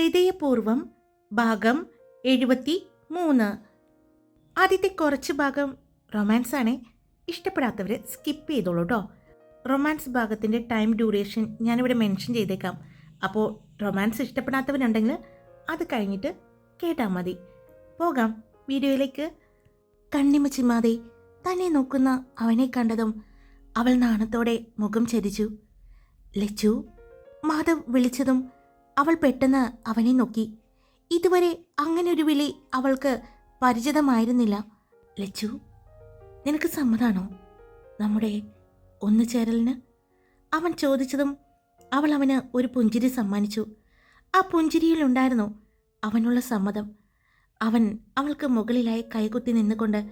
ഹൃദയപൂർവം ഭാഗം എഴുപത്തി മൂന്ന് ആദ്യത്തെ കുറച്ച് ഭാഗം റൊമാൻസ് ആണേ. ഇഷ്ടപ്പെടാത്തവർ സ്കിപ്പ് ചെയ്തോളൂ കേട്ടോ റൊമാൻസ് ഭാഗത്തിന്റെ ടൈം ഡ്യൂറേഷൻ ഞാനിവിടെ മെൻഷൻ ചെയ്തേക്കാം. അപ്പോൾ റൊമാൻസ് ഇഷ്ടപ്പെടാത്തവരുണ്ടെങ്കിൽ അത് കഴിഞ്ഞിട്ട് കേട്ടാൽ മതി. പോകാം വീഡിയോയിലേക്ക്. കണ്ണിമ ചിമ്മാതെ തന്നെ നോക്കുന്ന അവനെ കണ്ടതും അവൾ നാണത്തോടെ മുഖം ചരിച്ചു ലച്ചു മാധവ് വിളിച്ചതും അവൾ പെട്ടെന്ന് അവനെ നോക്കി. ഇതുവരെ അങ്ങനെ ഒരു വിളി അവൾക്ക് പരിചിതമായിരുന്നില്ല. ലച്ചു നിനക്ക് സമ്മതാണോ? നമ്മുടെ ഒന്നു ചേരലിന്? അവൻ ചോദിച്ചതും അവൾ അവന് ഒരു പുഞ്ചിരി സമ്മാനിച്ചു. ആ പുഞ്ചിരിയിലുണ്ടായിരുന്നു അവനുള്ള സമ്മതം. അവൻ അവൾക്ക് മുകളിലായി കൈകുത്തി നിന്നുകൊണ്ട്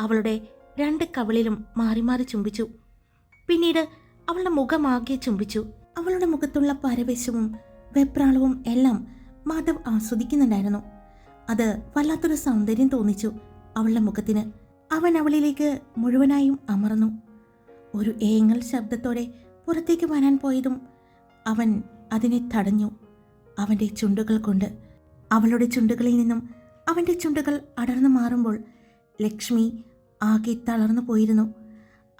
അവളുടെ രണ്ട് കവിളിലും മാറി മാറി ചുംബിച്ചു. പിന്നീട് അവളുടെ മുഖമാകെ ചുംബിച്ചു. അവളുടെ മുഖത്തുള്ള പരവേശവും വെപ്രാളവും എല്ലാം മാധവ് ആസ്വദിക്കുന്നുണ്ടായിരുന്നു. അത് വല്ലാത്തൊരു സൗന്ദര്യം തോന്നിച്ചു അവളുടെ മുഖത്തിന്. അവൻ അവളിലേക്ക് മുഴുവനായും അമർന്നു. ഒരു ഏങ്ങൽ ശബ്ദത്തോടെ പുറത്തേക്ക് വരാൻ പോയതും അവൻ അതിനെ തടഞ്ഞു. അവന്റെ ചുണ്ടുകൾ കൊണ്ട്. അവളുടെ ചുണ്ടുകളിൽ നിന്നും അവന്റെ ചുണ്ടുകൾ അടർന്നു മാറുമ്പോൾ ലക്ഷ്മി ആകെ തളർന്നു പോയിരുന്നു.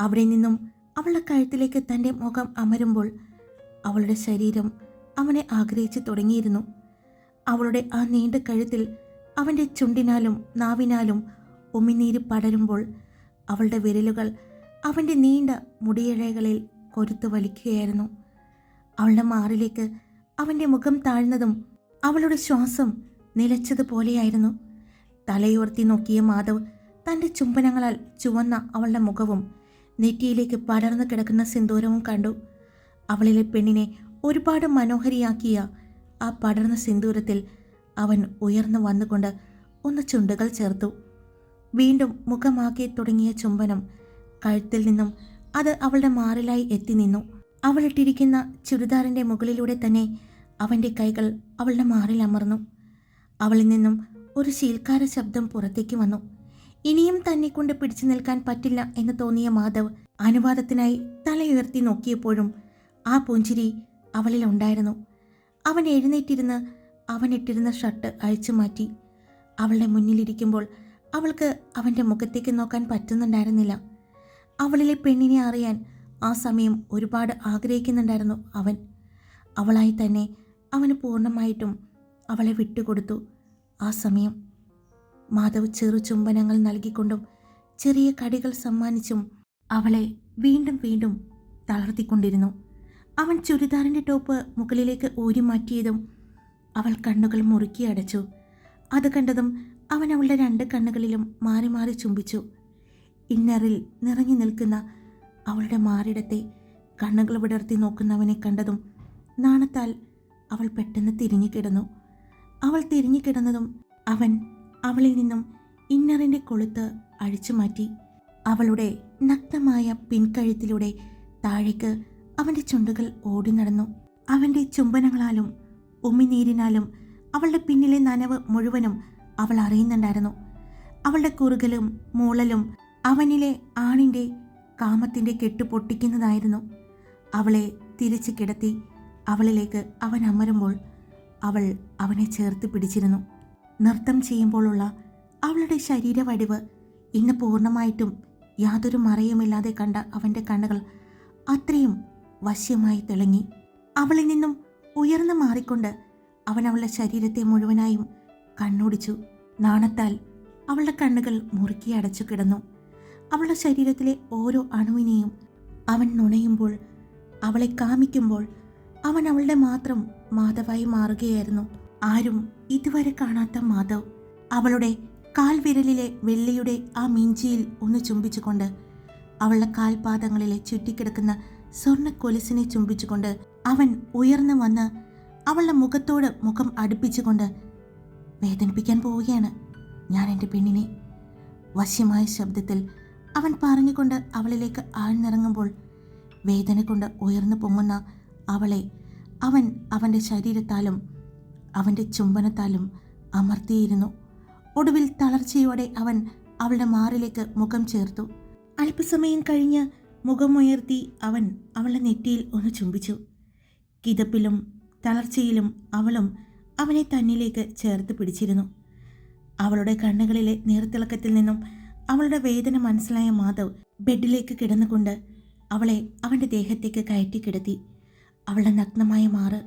അവിടെ നിന്നും അവളുടെ കഴുത്തിലേക്ക് തന്റെ മുഖം അമരുമ്പോൾ അവളുടെ ശരീരം അവനെ ആഗ്രഹിച്ചു തുടങ്ങിയിരുന്നു. അവളുടെ ആ നീണ്ട കഴുത്തിൽ അവന്റെ ചുണ്ടിനാലും നാവിനാലും ഉമിനീര് പടരുമ്പോൾ അവളുടെ വിരലുകൾ അവന്റെ നീണ്ട മുടിയിഴകളിൽ കൊരുത്തു വലിക്കുകയായിരുന്നു. അവളുടെ മാറിലേക്ക് അവന്റെ മുഖം താഴ്ന്നതും അവളുടെ ശ്വാസം നിലച്ചതുപോലെയായിരുന്നു. തലയുയർത്തി നോക്കിയ മാധവ് തന്റെ ചുംബനങ്ങളാൽ ചുവന്ന അവളുടെ മുഖവും നെറ്റിയിലേക്ക് പടർന്നു കിടക്കുന്ന സിന്ദൂരവും കണ്ടു. അവളിലെ പെണ്ണിനെ ഒരുപാട് മനോഹരിയാക്കിയ ആ പടർന്ന സിന്ദൂരത്തിൽ അവൻ ഉയർന്നു വന്നുകൊണ്ട് ഒന്ന് ചുണ്ടുകൾ ചേർത്തു. വീണ്ടും മുഖമാക്കി തുടങ്ങിയ ചുംബനം കഴുത്തിൽ നിന്നും അത് അവളുടെ മാറിലായി എത്തി നിന്നു. അവളിട്ടിരിക്കുന്ന ചുരിദാറിന്റെ മുകളിലൂടെ തന്നെ അവന്റെ കൈകൾ അവളുടെ മാറിൽ അമർന്നു. അവളിൽ നിന്നും ഒരു ശീൽക്കാര ശബ്ദം പുറത്തേക്ക് വന്നു. ഇനിയും തന്നെ കൊണ്ട് പിടിച്ചു നിൽക്കാൻ പറ്റില്ല എന്ന് തോന്നിയ മാധവ് അനുവാദത്തിനായി തലയുയർത്തി നോക്കിയപ്പോഴും ആ പുഞ്ചിരി അവളിൽ ഉണ്ടായിരുന്നു. അവൻ എഴുന്നേറ്റിരുന്ന് അവൻ ഇട്ടിരുന്ന ഷർട്ട് അഴിച്ചു മാറ്റി. അവളുടെ മുന്നിലിരിക്കുമ്പോൾ അവൾക്ക് അവന്റെ മുഖത്തേക്ക് നോക്കാൻ പറ്റുന്നുണ്ടായിരുന്നില്ല. അവളിലെ പെണ്ണിനെ അറിയാൻ ആ സമയം ഒരുപാട് ആഗ്രഹിക്കുന്നുണ്ടായിരുന്നു അവൻ. അവളായി തന്നെ അവന് പൂർണമായിട്ടും അവളെ വിട്ടുകൊടുത്തു. ആ സമയം മാധവ് ചെറു ചുംബനങ്ങൾ നൽകിക്കൊണ്ടും ചെറിയ കടികൾ സമ്മാനിച്ചും അവളെ വീണ്ടും വീണ്ടും തളർത്തിക്കൊണ്ടിരുന്നു. അവൻ ചുരിദാറിന്റെ ടോപ്പ് മുകളിലേക്ക് ഊരി മാറ്റിയതും അവൾ കണ്ണുകൾ മുറുക്കി അടച്ചു. അത് കണ്ടതും അവൻ അവളുടെ രണ്ട് കണ്ണുകളിലും മാറി മാറി ചുംബിച്ചു. ഇന്നറിൽ നിറഞ്ഞു നിൽക്കുന്ന അവളുടെ മാറിടത്തെ കണ്ണുകൾ വിടർത്തി നോക്കുന്നവനെ കണ്ടതും നാണത്താൽ അവൾ പെട്ടെന്ന് തിരിഞ്ഞു കിടന്നു. അവൾ തിരിഞ്ഞു കിടന്നതും അവൻ അവളിൽ നിന്നും ഇന്നറിന്റെ കൊളുത്ത് അഴിച്ചു മാറ്റി. അവളുടെ നഗ്നമായ പിൻകഴുത്തിലൂടെ താഴേക്ക് അവന്റെ ചുണ്ടുകൾ ഓടി നടന്നു. അവന്റെ ചുംബനങ്ങളാലും ഉമ്മിനീരിനാലും അവളുടെ പിന്നിലെ നനവ് മുഴുവനും അവൾ അറിയുന്നുണ്ടായിരുന്നു. അവളുടെ കുറുകലും മൂളലും അവനിലെ ആണിന്റെ കാമത്തിന്റെ കെട്ട് പൊട്ടിക്കുന്നതായിരുന്നു. അവളെ തിരിച്ചു കിടത്തി അവളിലേക്ക് അവൻ അമരുമ്പോൾ അവൾ അവനെ ചേർത്ത് പിടിച്ചിരുന്നു. നൃത്തം ചെയ്യുമ്പോഴുള്ള അവളുടെ ശരീരവടിവ് ഇന്ന് പൂർണമായിട്ടും യാതൊരു മറയുമില്ലാതെ കണ്ട അവന്റെ കണ്ണുകൾ അത്രയും വശ്യമായി തിളങ്ങി. അവളിൽ നിന്നും ഉയർന്നു മാറിക്കൊണ്ട് അവൻ അവളുടെ ശരീരത്തെ മുഴുവനായും കണ്ണോടിച്ചു. നാണത്താൽ അവളുടെ കണ്ണുകൾ മുറുക്കി അടച്ചു കിടന്നു. അവളുടെ ശരീരത്തിലെ ഓരോ അണുവിനെയും അവൻ നുണയുമ്പോൾ അവളെ കാമിക്കുമ്പോൾ അവൻ അവളുടെ മാത്രം മാധവായി മാറുകയായിരുന്നു. ആരും ഇതുവരെ കാണാത്ത മാധവ് അവളുടെ കാൽവിരലിലെ വെള്ളിയുടെ ആ മിഞ്ചിയിൽ ഒന്ന് ചുംബിച്ചുകൊണ്ട് അവളുടെ കാൽപാദങ്ങളിലെ ചുറ്റിക്കിടക്കുന്ന സ്വർണ കൊലുസിനെ ചുംബിച്ചുകൊണ്ട് അവൻ ഉയർന്നു വന്ന് അവളുടെ മുഖത്തോട് മുഖം അടുപ്പിച്ചുകൊണ്ട് വേദനിപ്പിക്കാൻ പോവുകയാണ് ഞാൻ എന്റെ പെണ്ണിനെ. വശ്യമായ ശബ്ദത്തിൽ അവൻ പറഞ്ഞുകൊണ്ട് അവളിലേക്ക് ആഴ്ന്നിറങ്ങുമ്പോൾ വേദന കൊണ്ട് ഉയർന്നു പൊങ്ങുന്ന അവളെ അവൻ അവന്റെ ശരീരത്താലും അവന്റെ ചുംബനത്താലും അമർത്തിയിരുന്നു. ഒടുവിൽ തളർച്ചയോടെ അവൻ അവളുടെ മാറിലേക്ക് മുഖം ചേർത്തു. അല്പസമയം കഴിഞ്ഞ് മുഖമുയർത്തി അവൻ അവളുടെ നെറ്റിയിൽ ഒന്ന് ചുംബിച്ചു. കിതപ്പിലും തളർച്ചയിലും അവളും അവനെ തന്നിലേക്ക് ചേർത്ത് പിടിച്ചിരുന്നു. അവളുടെ കണ്ണുകളിലെ നീർത്തിളക്കത്തിൽ നിന്നും അവളുടെ വേദന മനസ്സിലായ മാധവ് ബെഡിലേക്ക് കിടന്നുകൊണ്ട് അവളെ അവന്റെ ദേഹത്തേക്ക് കയറ്റി കിടത്തി. അവളുടെ നഗ്നമായ മാറ്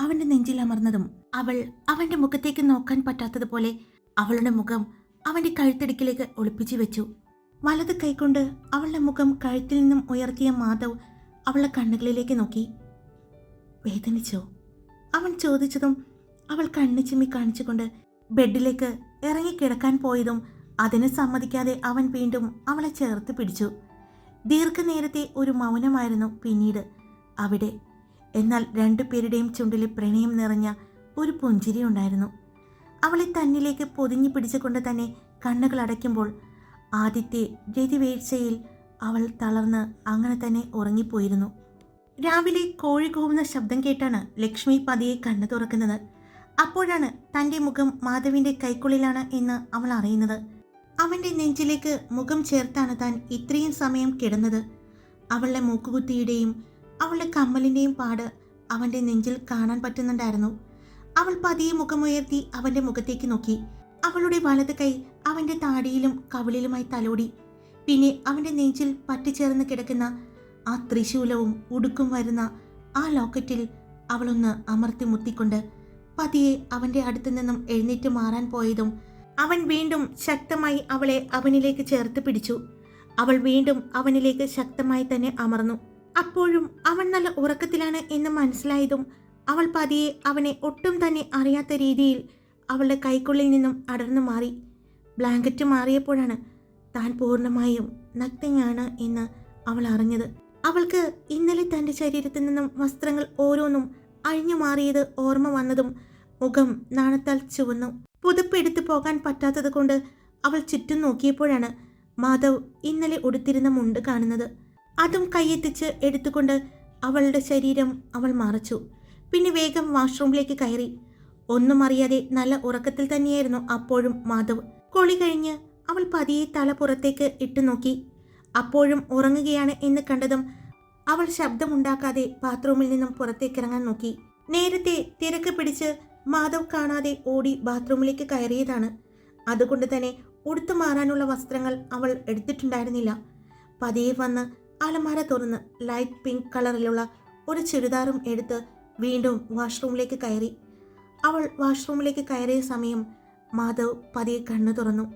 അവന്റെ നെഞ്ചിൽ അമർന്നതും അവൾ അവന്റെ മുഖത്തേക്ക് നോക്കാൻ പറ്റാത്തതുപോലെ അവളുടെ മുഖം അവന്റെ കഴുത്തടിക്കിലേക്ക് ഒളിപ്പിച്ചു വെച്ചു. വലത് കൈകൊണ്ട് അവളുടെ മുഖം കഴുത്തിൽ നിന്നും ഉയർത്തിയ മാധവ് അവളുടെ കണ്ണുകളിലേക്ക് നോക്കി. വേദനിച്ചോ? അവൻ ചോദിച്ചതും അവൾ കണ്ണു ചിമ്മി കാണിച്ചുകൊണ്ട് ബെഡിലേക്ക് ഇറങ്ങിക്കിടക്കാൻ പോയതും അതിന് സമ്മതിക്കാതെ അവൻ വീണ്ടും അവളെ ചേർത്ത് പിടിച്ചു. ദീർഘനേരത്തെ ഒരു മൗനമായിരുന്നു പിന്നീട്. അവിടെ എന്നാൽ രണ്ടുപേരുടെയും ചുണ്ടിലെ പ്രണയം നിറഞ്ഞ ഒരു പുഞ്ചിരി ഉണ്ടായിരുന്നു. അവളെ തന്നിലേക്ക് പൊതിഞ്ഞു പിടിച്ചുകൊണ്ട് തന്നെ കണ്ണുകൾ അടയ്ക്കുമ്പോൾ ആദ്യത്തെ രതിവീഴ്ചയിൽ അവൾ തളർന്ന് അങ്ങനെ തന്നെ ഉറങ്ങിപ്പോയിരുന്നു. രാവിലെ കോഴി കൂവുന്ന ശബ്ദം കേട്ടാണ് ലക്ഷ്മി പതിയെ കണ്ണു തുറക്കുന്നത്. അപ്പോഴാണ് തന്റെ മുഖം മാധവിന്റെ കൈക്കുള്ളിലാണ് എന്ന് അവൾ അറിയുന്നത്. അവന്റെ നെഞ്ചിലേക്ക് മുഖം ചേർത്താണ് താൻ ഇത്രയും സമയം കിടന്നത്. അവളുടെ മൂക്കുകുത്തിയുടെയും അവളുടെ കമ്മലിന്റെയും പാട് അവന്റെ നെഞ്ചിൽ കാണാൻ പറ്റുന്നുണ്ടായിരുന്നു. അവൾ പതിയെ മുഖമുയർത്തി അവന്റെ മുഖത്തേക്ക് നോക്കി. അവളുടെ വലത് കൈ അവന്റെ താടിയിലും കവിളിലുമായി തലോടി. പിന്നെ അവന്റെ നെഞ്ചിൽ പറ്റിച്ചേർന്ന് കിടക്കുന്ന ആ ത്രിശൂലവും ഉടുക്കും വരുന്ന ആ ലോക്കറ്റിൽ അവളൊന്ന് അമർത്തി മുത്തിക്കൊണ്ട് പതിയെ അവന്റെ അടുത്തു നിന്നും എഴുന്നേറ്റ് മാറാൻ പോയതും അവൻ വീണ്ടും ശക്തമായി അവളെ അവനിലേക്ക് ചേർത്ത് പിടിച്ചു. അവൾ വീണ്ടും അവനിലേക്ക് ശക്തമായി തന്നെ അമർന്നു. അപ്പോഴും അവൻ നല്ല ഉറക്കത്തിലാണ് എന്ന് മനസ്സിലായതും അവൾ പതിയെ അവനെ ഒട്ടും തന്നെ അറിയാത്ത രീതിയിൽ അവളുടെ കൈക്കുള്ളിൽ നിന്നും അടർന്നു മാറി. ബ്ലാങ്കറ്റ് മാറിയപ്പോഴാണ് താൻ പൂർണമായും നഗ്നയാണ് എന്ന് അവൾ അറിഞ്ഞത്. അവൾക്ക് ഇന്നലെ തന്റെ ശരീരത്തിൽ നിന്നും വസ്ത്രങ്ങൾ ഓരോന്നും അഴിഞ്ഞു മാറിയത് ഓർമ്മ വന്നതും മുഖം നാണത്താൽ ചുവന്നു. പുതുപ്പെടുത്തു പോകാൻ പറ്റാത്തത് കൊണ്ട് അവൾ ചുറ്റും നോക്കിയപ്പോഴാണ് മാധവ് ഇന്നലെ ഉടുത്തിരുന്ന മുണ്ട് കാണുന്നത്. അതും കൈയെത്തിച്ച് എടുത്തുകൊണ്ട് അവളുടെ ശരീരം അവൾ മറച്ചു. പിന്നെ വേഗം വാഷ്റൂമിലേക്ക് കയറി. ഒന്നും അറിയാതെ നല്ല ഉറക്കത്തിൽ തന്നെയായിരുന്നു അപ്പോഴും മാധവ്. കൊളി കഴിഞ്ഞ് അവൾ പതിയെ തല പുറത്തേക്ക് ഇട്ടു നോക്കി. അപ്പോഴും ഉറങ്ങുകയാണ് എന്ന് കണ്ടതും അവൾ ശബ്ദമുണ്ടാക്കാതെ ബാത്റൂമിൽ നിന്നും പുറത്തേക്കിറങ്ങാൻ നോക്കി. നേരത്തെ തിരക്ക് പിടിച്ച് മാധവ് കാണാതെ ഓടി ബാത്റൂമിലേക്ക് കയറിയതാണ്. അതുകൊണ്ട് തന്നെ ഉടുത്തു മാറാനുള്ള വസ്ത്രങ്ങൾ അവൾ എടുത്തിട്ടുണ്ടായിരുന്നില്ല. പതിയെ വന്ന് അലമാര തുറന്ന് ലൈറ്റ് പിങ്ക് കളറിലുള്ള ഒരു ചുരിദാറും എടുത്ത് വീണ്ടും വാഷ്റൂമിലേക്ക് കയറി. അവൾ വാഷ്റൂമിലേക്ക് കയറിയ സമയം മാധവ് പതിയെ കണ്ണു തുറന്നു.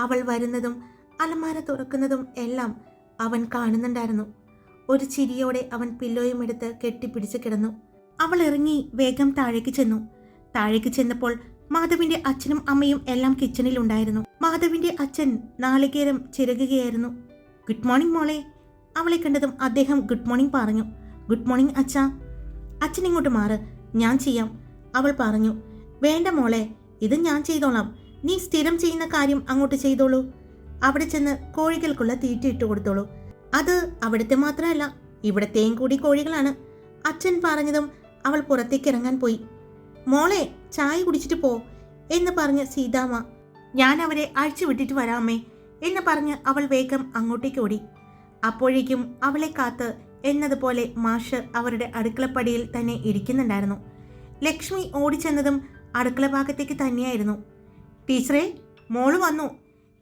അവൾ വരുന്നതും അലമാര തുറക്കുന്നതും എല്ലാം അവൻ കാണുന്നുണ്ടായിരുന്നു. ഒരു ചിരിയോടെ അവൻ പില്ലോയും എടുത്ത് കെട്ടിപ്പിടിച്ച് കിടന്നു. അവൾ ഇറങ്ങി വേഗം താഴേക്ക് ചെന്നു. താഴേക്ക് ചെന്നപ്പോൾ മാധവിന്റെ അച്ഛനും അമ്മയും എല്ലാം കിച്ചണിൽ ഉണ്ടായിരുന്നു. മാധവിന്റെ അച്ഛൻ നാളികേരം ചിരകുകയായിരുന്നു. ഗുഡ് മോർണിംഗ് മോളെ. അവളെ കണ്ടതും അദ്ദേഹം ഗുഡ് മോർണിംഗ് പറഞ്ഞു. ഗുഡ് മോർണിംഗ് അച്ഛ. അച്ഛൻ ഇങ്ങോട്ട് മാറ്. ഞാൻ ചെയ്യാം. അവൾ പറഞ്ഞു വേണ്ട മോളെ ഇത് ഞാൻ ചെയ്തോളാം. നീ സ്ഥിരം ചെയ്യുന്ന കാര്യം അങ്ങോട്ട് ചെയ്തോളൂ. അവിടെ ചെന്ന് കോഴികൾക്കുള്ള തീറ്റ ഇട്ട് കൊടുത്തോളൂ. അത് അവിടുത്തെ മാത്രമല്ല ഇവിടത്തെയും കൂടി കോഴികളാണ്. അച്ഛൻ പറഞ്ഞതും അവൾ പുറത്തേക്ക് ഇറങ്ങാൻ പോയി. മോളെ ചായ കുടിച്ചിട്ട് പോ എന്ന് പറഞ്ഞ് സീതാമ്മ ഞാൻ അവരെ അഴിച്ചു വിട്ടിട്ട് വരാമേ എന്ന് പറഞ്ഞ് അവൾ വേഗം അങ്ങോട്ടേക്ക് ഓടി. അപ്പോഴേക്കും അവളെ കാത്ത് എന്നതുപോലെ മാഷ് അവരുടെ അടുക്കളപ്പടിയിൽ തന്നെ ഇരിക്കുന്നുണ്ടായിരുന്നു. ലക്ഷ്മി ഓടിച്ചെന്നതും അടുക്കള ഭാഗത്തേക്ക് തന്നെയായിരുന്നു. ടീച്ചറെ മോൾ വന്നു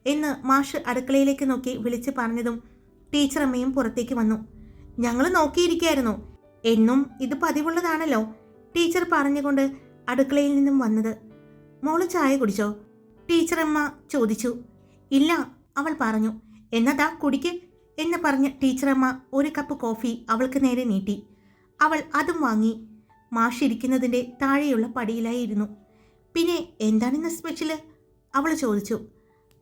എന്ന് മാഷ് അടുക്കളയിലേക്ക് നോക്കി വിളിച്ച് പറഞ്ഞതും ടീച്ചർ അമ്മയും പുറത്തേക്ക് വന്നു. ഞങ്ങൾ നോക്കിയിരിക്കുകയായിരുന്നു എന്നും ഇത് പതിവുള്ളതാണല്ലോ ടീച്ചർ പറഞ്ഞുകൊണ്ട് അടുക്കളയിൽ നിന്നും വന്നത്. മോൾ ചായ കുടിച്ചോ? ടീച്ചറമ്മ ചോദിച്ചു. ഇല്ല അവൾ പറഞ്ഞു. എന്നതാ കുടിക്ക് എന്ന് പറഞ്ഞ് ടീച്ചറമ്മ ഒരു കപ്പ് കോഫി അവൾക്ക് നേരെ നീട്ടി. അവൾ അതും വാങ്ങി. മാഷ് ഇരിക്കുന്നതിന്റെ താഴെയുള്ള പടിയിലായിരുന്നു. പിന്നെ എന്താണിന്ന് സ്പെഷ്യൽ? അവൾ ചോദിച്ചു.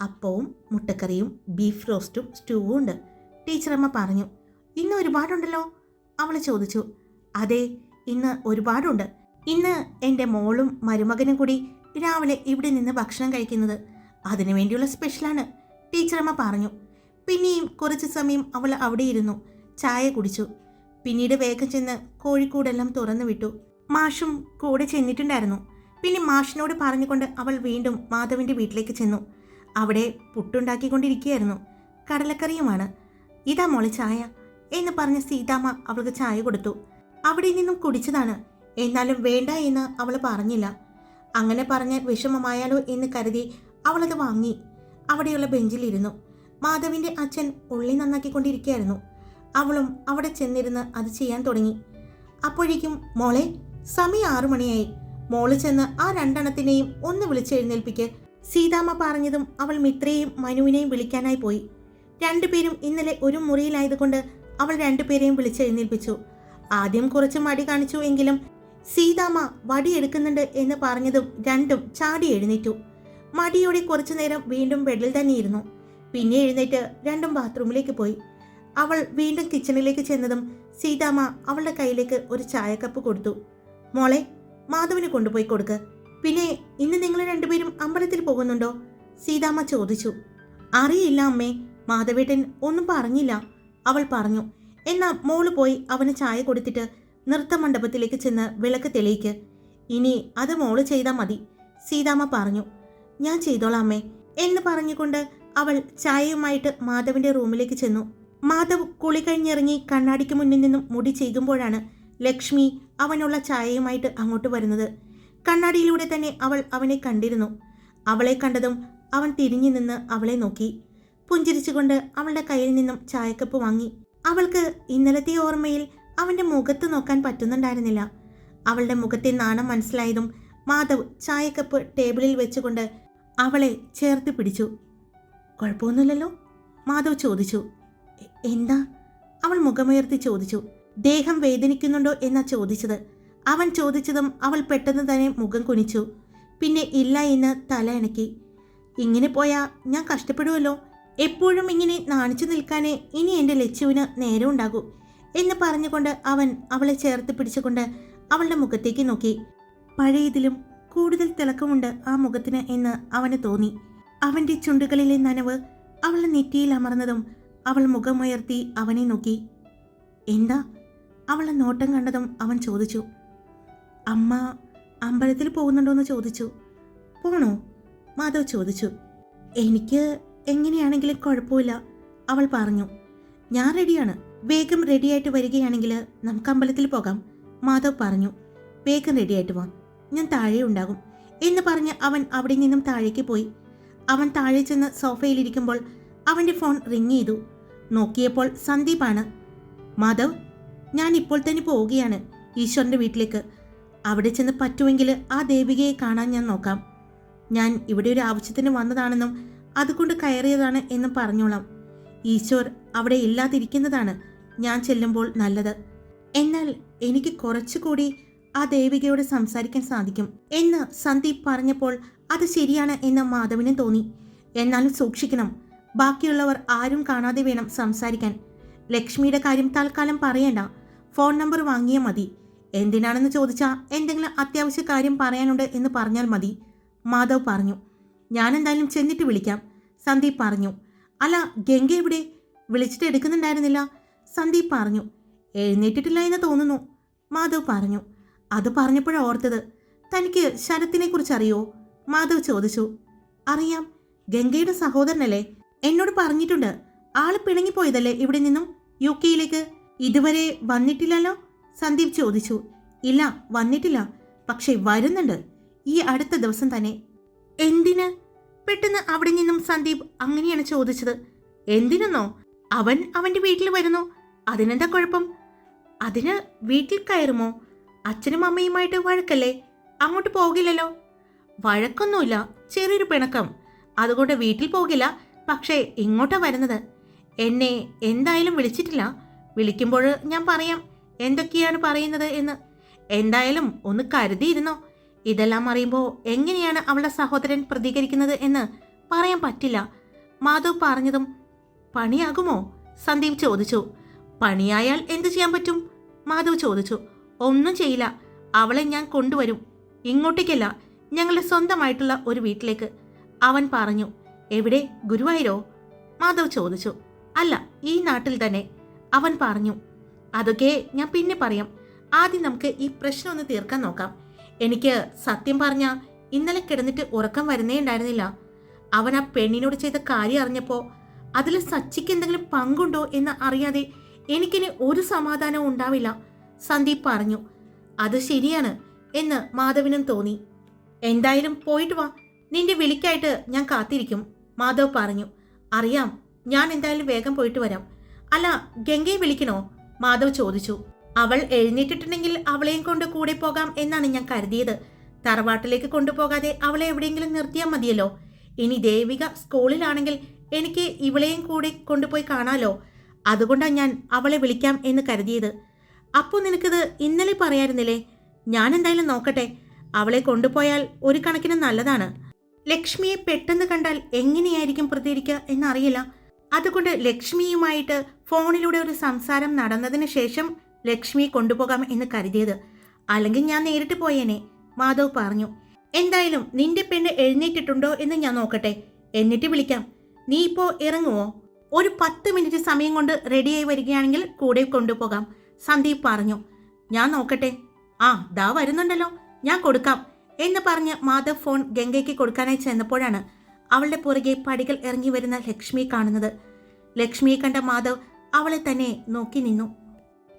അപ്പവും മുട്ടക്കറിയും ബീഫ് റോസ്റ്റും സ്റ്റൂവും ഉണ്ട് ടീച്ചറമ്മ പറഞ്ഞു. ഇന്ന് ഒരുപാടുണ്ടല്ലോ? അവൾ ചോദിച്ചു. അതെ ഇന്ന് ഒരുപാടുണ്ട്. ഇന്ന് എന്റെ മോളും മരുമകനും കൂടി രാവിലെ ഇവിടെ നിന്ന് ഭക്ഷണം കഴിക്കുന്നത് അതിനു വേണ്ടിയുള്ള സ്പെഷ്യലാണ് ടീച്ചറമ്മ പറഞ്ഞു. പിന്നെയും കുറച്ച് സമയം അവൾ അവിടെ ഇരുന്നു ചായ കുടിച്ചു. പിന്നീട് വേഗം ചെന്ന് കോഴിക്കൂടെല്ലാം തുറന്നു വിട്ടു. മാഷും കൂടെ ചെന്നിട്ടുണ്ടായിരുന്നു. പിന്നെ മാഷിനോട് പറഞ്ഞുകൊണ്ട് അവൾ വീണ്ടും മാധവിന്റെ വീട്ടിലേക്ക് ചെന്നു. അവിടെ പുട്ടുണ്ടാക്കിക്കൊണ്ടിരിക്കുകയായിരുന്നു. കടലക്കറിയുമാണ്. ഇതാ മോളെ ചായ എന്ന് പറഞ്ഞ സീതാമ്മ അവൾക്ക് ചായ കൊടുത്തു. അവിടെ നിന്നും കുടിച്ചതാണ്. എന്നാലും വേണ്ട എന്ന് അവൾ പറഞ്ഞില്ല. അങ്ങനെ പറഞ്ഞാൽ വിഷമമായാലോ എന്ന് കരുതി അവളത് വാങ്ങി. അവിടെയുള്ള ബെഞ്ചിലിരുന്നു. മാധവിന്റെ അച്ഛൻ ഉള്ളി നന്നാക്കിക്കൊണ്ടിരിക്കുകയായിരുന്നു. അവളും അവിടെ ചെന്നിരുന്ന് അത് ചെയ്യാൻ തുടങ്ങി. അപ്പോഴേക്കും മോളെ സമയം ആറു മണിയായി. മോൾ ചെന്ന് ആ രണ്ടെണ്ണത്തിനെയും ഒന്ന് വിളിച്ചെഴുന്നേൽപ്പിക്ക് സീതാമ്മ പറഞ്ഞതും അവൾ മിത്രയെയും മനുവിനെയും വിളിക്കാനായി പോയി. രണ്ടുപേരും ഇന്നലെ ഒരു മുറിയിലായതുകൊണ്ട് അവൾ രണ്ടുപേരെയും വിളിച്ചെഴുന്നേൽപ്പിച്ചു ആദ്യം കുറച്ച് മടി കാണിച്ചു എങ്കിലും സീതാമ്മ വടിയെടുക്കുന്നുണ്ട് എന്ന് പറഞ്ഞതും രണ്ടും ചാടി എഴുന്നേറ്റു. മടിയോടെ കുറച്ചു നേരം വീണ്ടും ബെഡിൽ തന്നെ ഇരുന്നു പിന്നെ എഴുന്നേറ്റ് രണ്ടും ബാത്റൂമിലേക്ക് പോയി. അവൾ വീണ്ടും കിച്ചണിലേക്ക് ചെന്നതും സീതാമ്മ അവളുടെ കയ്യിലേക്ക് ഒരു ചായക്കപ്പ് കൊടുത്തു. മോളെ മാധവിന് കൊണ്ടുപോയി കൊടുക്ക്. പിന്നെ ഇന്ന് നിങ്ങൾ രണ്ടുപേരും അമ്പലത്തിൽ പോകുന്നുണ്ടോ? സീതാമ്മ ചോദിച്ചു. അറിയില്ല അമ്മേ മാധവേട്ടൻ ഒന്നും പറഞ്ഞില്ല അവൾ പറഞ്ഞു. എന്നാ മോൾ പോയി അവന് ചായ കൊടുത്തിട്ട് നൃത്തമണ്ഡപത്തിലേക്ക് ചെന്ന് വിളക്ക് തെളിയിക്ക്. ഇനി അത് മോൾ ചെയ്താൽ മതി സീതാമ്മ പറഞ്ഞു. ഞാൻ ചെയ്തോളാം അമ്മേ എന്ന് പറഞ്ഞുകൊണ്ട് അവൾ ചായയുമായിട്ട് മാധവിന്റെ റൂമിലേക്ക് ചെന്നു. മാധവ് കുളി കഴിഞ്ഞിറങ്ങി കണ്ണാടിക്ക് മുന്നിൽ നിന്നും മുടി ചെയ്യുമ്പോഴാണ് ലക്ഷ്മി അവനുള്ള ചായയുമായിട്ട് അങ്ങോട്ട് വരുന്നത്. കണ്ണാടിയിലൂടെ തന്നെ അവൾ അവനെ കണ്ടിരുന്നു. അവളെ കണ്ടതും അവൻ തിരിഞ്ഞു നിന്ന് അവളെ നോക്കി. പുഞ്ചിരിച്ചുകൊണ്ട് അവളുടെ കയ്യിൽ നിന്നും ചായക്കപ്പ് വാങ്ങി. അവൾക്ക് ഇന്നലത്തെ ഓർമ്മയിൽ അവന്റെ മുഖത്ത് നോക്കാൻ പറ്റുന്നുണ്ടായിരുന്നില്ല. അവളുടെ മുഖത്തെ നാണം മനസ്സിലായതും മാധവ് ചായക്കപ്പ് ടേബിളിൽ വെച്ചുകൊണ്ട് അവളെ ചേർത്ത് പിടിച്ചു. കുഴപ്പമൊന്നുമില്ലല്ലോ? മാധവ് ചോദിച്ചു. "എ- എന്താ അവൾ മുഖമുയർത്തി ചോദിച്ചു. ദേഹം വേദനിക്കുന്നുണ്ടോ എന്നാ ചോദിച്ചത്. അവൻ ചോദിച്ചതും അവൾ പെട്ടെന്ന് തന്നെ മുഖം കുനിച്ചു. പിന്നെ ഇല്ല എന്ന് തല ഇണക്കി ഇങ്ങനെ പോയാ ഞാൻ കഷ്ടപ്പെടുമല്ലോ എപ്പോഴും ഇങ്ങനെ നാണിച്ചു നിൽക്കാനേ ഇനി എന്റെ ലച്ചുവിന് നേരം ഉണ്ടാകൂ എന്ന് പറഞ്ഞുകൊണ്ട് അവൻ അവളെ ചേർത്ത് പിടിച്ചുകൊണ്ട് അവളുടെ മുഖത്തേക്ക് നോക്കി. പഴയതിലും കൂടുതൽ തിളക്കമുണ്ട് ആ മുഖത്തിന് എന്ന് അവന് തോന്നി. അവന്റെ ചുണ്ടുകളിലെ നനവ് അവളുടെ നെറ്റിയിൽ അമർന്നതും അവൾ മുഖമുയർത്തി അവനെ നോക്കി. എന്താ? അവളെ നോട്ടം കണ്ടതും അവൻ ചോദിച്ചു. അമ്മ അമ്പലത്തിൽ പോകുന്നുണ്ടോയെന്ന് ചോദിച്ചു. പോണോ? മാധവ് ചോദിച്ചു. എനിക്ക് എങ്ങനെയാണെങ്കിലും കുഴപ്പമില്ല അവൾ പറഞ്ഞു. ഞാൻ റെഡിയാണ്. വേഗം റെഡിയായിട്ട് വരികയാണെങ്കിൽ നമുക്ക് അമ്പലത്തിൽ പോകാം മാധവ് പറഞ്ഞു. വേഗം റെഡിയായിട്ട് വാ. ഞാൻ താഴെ ഉണ്ടാകും എന്ന് പറഞ്ഞ് അവൻ അവിടെ നിന്നും താഴേക്ക് പോയി. അവൻ താഴെ ചെന്ന് സോഫയിലിരിക്കുമ്പോൾ അവന്റെ ഫോൺ റിങ് ചെയ്തു. നോക്കിയപ്പോൾ സന്ദീപാണ്. മാധവ് ഞാൻ ഇപ്പോൾ തന്നെ പോവുകയാണ്. ഈശ്വരന്റെ വീട്ടിലേക്ക്. അവിടെ ചെന്ന് പറ്റുമെങ്കിൽ ആ ദേവികയെ കാണാൻ ഞാൻ നോക്കാം. ഞാൻ ഇവിടെ ഒരു ആവശ്യത്തിന് വന്നതാണെന്നും അതുകൊണ്ട് കയറിയതാണ് എന്നും പറഞ്ഞോളാം. ഈശ്വർ അവിടെ ഇല്ലാതിരിക്കുന്നതാണ് ഞാൻ ചെല്ലുമ്പോൾ നല്ലത്. എന്നാൽ എനിക്ക് കുറച്ചുകൂടി ആ ദേവികയോട് സംസാരിക്കാൻ സാധിക്കും എന്ന് സന്ദീപ് പറഞ്ഞപ്പോൾ അത് ശരിയാണ് എന്ന് മാധവിന് തോന്നി. എന്നാലും സൂക്ഷിക്കണം. ബാക്കിയുള്ളവർ ആരും കാണാതെ വേണം സംസാരിക്കാൻ. ലക്ഷ്മിയുടെ കാര്യം തൽക്കാലം പറയണ്ട. ഫോൺ നമ്പർ വാങ്ങിയ മതി. എന്തിനാണെന്ന് ചോദിച്ചാൽ എന്തെങ്കിലും അത്യാവശ്യ കാര്യം പറയാനുണ്ട് എന്ന് പറഞ്ഞാൽ മതി. മാധവ് പറഞ്ഞു. ഞാൻ എന്തായാലും ചെന്നിട്ട് വിളിക്കാം. സന്ദീപ് പറഞ്ഞു. അല്ല ഗംഗ എവിടെ? വിളിച്ചിട്ട് എടുക്കുന്നുണ്ടായിരുന്നില്ല. സന്ദീപ് പറഞ്ഞു. എഴുന്നേറ്റിട്ടില്ല എന്ന് തോന്നുന്നു. മാധവ് പറഞ്ഞു. അത് പറഞ്ഞപ്പോഴാണ് ഓർത്തത്. തനിക്ക് ശരത്തിനെ കുറിച്ച് അറിയോ മാധവ് ചോദിച്ചു. അറിയാം. ഗംഗയുടെ സഹോദരനല്ലേ? എന്നോട് പറഞ്ഞിട്ടുണ്ട്. ആൾ പിണങ്ങിപ്പോയതല്ലേ ഇവിടെ നിന്നും? യു കെയിലേക്ക്? ഇതുവരെ വന്നിട്ടില്ലല്ലോ? സന്ദീപ് ചോദിച്ചു. ഇല്ല വന്നിട്ടില്ല. പക്ഷേ വരുന്നുണ്ട്. ഈ അടുത്ത ദിവസം തന്നെ. എന്തിന്? പെട്ടെന്ന് അവിടെ നിന്നും സന്ദീപ് അങ്ങനെയാണ് ചോദിച്ചത്. എന്തിനെന്നോ? അവൻ അവന്റെ വീട്ടിൽ വരുന്നു. അതിനെന്താ കുഴപ്പം? അതിന് വീട്ടിൽ കയറുമോ? അച്ഛനും അമ്മയുമായിട്ട് വഴക്കല്ലേ? അങ്ങോട്ട് പോകില്ലല്ലോ? വഴക്കൊന്നുമില്ല. ചെറിയൊരു പിണക്കം. അതുകൊണ്ട് വീട്ടിൽ പോകില്ല. പക്ഷേ ഇങ്ങോട്ട് വരുന്നത്. എന്നെ എന്തായാലും വിളിച്ചിട്ടില്ല. വിളിക്കുമ്പോൾ ഞാൻ പറയാം എന്തൊക്കെയാണ് പറയുന്നത് എന്ന്. എന്തായാലും ഒന്ന് കരുതിയിരുന്നോ? ഇതെല്ലാം അറിയുമ്പോൾ എങ്ങനെയാണ് അവളുടെ സഹോദരൻ പ്രതികരിക്കുന്നത് എന്ന് പറയാൻ പറ്റില്ല. മാധവ് പറഞ്ഞതും പണിയാകുമോ? സന്ദീപ് ചോദിച്ചു. പണിയായാൽ എന്തു ചെയ്യാൻ പറ്റും? മാധവ് ചോദിച്ചു. ഒന്നും ചെയ്യില്ല. അവളെ ഞാൻ കൊണ്ടുവരും. ഇങ്ങോട്ടേക്കല്ല. ഞങ്ങളുടെ സ്വന്തമായിട്ടുള്ള ഒരു വീട്ടിലേക്ക്. അവൻ പറഞ്ഞു. എവിടെ? ഗുരുവായൂരോ? മാധവ് ചോദിച്ചു. അല്ല ഈ നാട്ടിൽ തന്നെ. അവൻ പറഞ്ഞു. അതൊക്കെ ഞാൻ പിന്നെ പറയാം. ആദ്യം നമുക്ക് ഈ പ്രശ്നം ഒന്ന് തീർക്കാൻ നോക്കാം. എനിക്ക് സത്യം പറഞ്ഞ ഇന്നലെ കിടന്നിട്ട് ഉറക്കം വരുന്നേ ഉണ്ടായിരുന്നില്ല. അവൻ ആ പെണ്ണിനോട് ചെയ്ത കാര്യം അറിഞ്ഞപ്പോൾ അതിൽ സച്ചിക്ക് എന്തെങ്കിലും പങ്കുണ്ടോ എന്ന് അറിയാതെ എനിക്കിനി ഒരു സമാധാനവും ഉണ്ടാവില്ല. സന്ദീപ് പറഞ്ഞു. അത് ശരിയാണ് എന്ന് മാധവിനും തോന്നി. എന്തായാലും പോയിട്ട് വാ. നിന്റെ വിളിക്കായിട്ട് ഞാൻ കാത്തിരിക്കും. മാധവ് പറഞ്ഞു അറിയാം ഞാൻ എന്തായാലും വേഗം പോയിട്ട് വരാം. അല്ല ഗംഗയെ വിളിക്കണോ? മാധവ് ചോദിച്ചു. അവൾ എഴുന്നേറ്റിട്ടുണ്ടെങ്കിൽ അവളെയും കൊണ്ട് കൂടെ പോകാം എന്നാണ് ഞാൻ കരുതിയത്. തറവാട്ടിലേക്ക് കൊണ്ടുപോകാതെ അവളെ എവിടെയെങ്കിലും നിർത്തിയാൽ മതിയല്ലോ. ഇനി ദേവിക സ്കൂളിലാണെങ്കിൽ എനിക്ക് ഇവളെയും കൂടെ കൊണ്ടുപോയി കാണാലോ. അതുകൊണ്ടാണ് ഞാൻ അവളെ വിളിക്കാം എന്ന് കരുതിയത്. അപ്പോൾ നിനക്കിത് ഇന്നലെ പറയായിരുന്നില്ലേ? ഞാൻ എന്തായാലും നോക്കട്ടെ. അവളെ കൊണ്ടുപോയാൽ ഒരു കണക്കിന് നല്ലതാണ്. ലക്ഷ്മിയെ പെട്ടെന്ന് കണ്ടാൽ എങ്ങനെയായിരിക്കും പ്രതികരിക്കുക എന്നറിയില്ല. അതുകൊണ്ട് ലക്ഷ്മിയുമായിട്ട് ഫോണിലൂടെ ഒരു സംസാരം നടന്നതിന് ശേഷം ലക്ഷ്മിയെ കൊണ്ടുപോകാം എന്ന് കരുതിയത്. അല്ലെങ്കിൽ ഞാൻ നേരിട്ട് പോയേനെ മാധവ് പറഞ്ഞു. എന്തായാലും നിന്റെ പെണ്ണ് എഴുന്നേറ്റിട്ടുണ്ടോ എന്ന് ഞാൻ നോക്കട്ടെ. എന്നിട്ട് വിളിക്കാം. നീ ഇപ്പോൾ ഇറങ്ങുമോ ഒരു പത്ത് മിനിറ്റ് സമയം കൊണ്ട് റെഡിയായി വരികയാണെങ്കിൽ കൂടെ കൊണ്ടുപോകാം സന്ദീപ് പറഞ്ഞു. ഞാൻ നോക്കട്ടെ. ആ ദാ വരുന്നുണ്ടല്ലോ. ഞാൻ കൊടുക്കാം. എന്ന് പറഞ്ഞ് മാധവ് ഫോൺ ഗംഗയ്ക്ക് കൊടുക്കാനായി ചെന്നപ്പോഴാണ് അവളുടെ പുറകെ പടികൾ ഇറങ്ങി വരുന്ന ലക്ഷ്മിയെ കാണുന്നത്. ലക്ഷ്മിയെ കണ്ട മാധവ് അവളെ തന്നെ നോക്കി നിന്നു.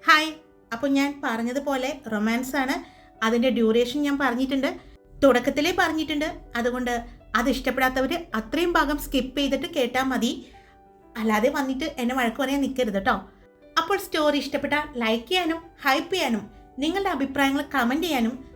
ഹായ് അപ്പോൾ ഞാൻ പറഞ്ഞതുപോലെ റൊമാൻസ് ആണ്. അതിന്റെ ഡ്യൂറേഷൻ ഞാൻ പറഞ്ഞിട്ടുണ്ട്. തുടക്കത്തിലേ പറഞ്ഞിട്ടുണ്ട്. അതുകൊണ്ട് അത് ഇഷ്ടപ്പെടാത്തവർ അത്രയും ഭാഗം സ്കിപ്പ് ചെയ്തിട്ട് കേട്ടാൽ മതി. അല്ലാതെ വന്നിട്ട് എന്നെ വഴക്ക് പറയാൻ നിൽക്കരുത് കേട്ടോ അപ്പോൾ സ്റ്റോറി ഇഷ്ടപ്പെട്ടാൽ ലൈക്ക് ചെയ്യാനും ഹൈപ്പ് ചെയ്യാനും നിങ്ങളുടെ അഭിപ്രായങ്ങൾ കമന്റ് ചെയ്യാനും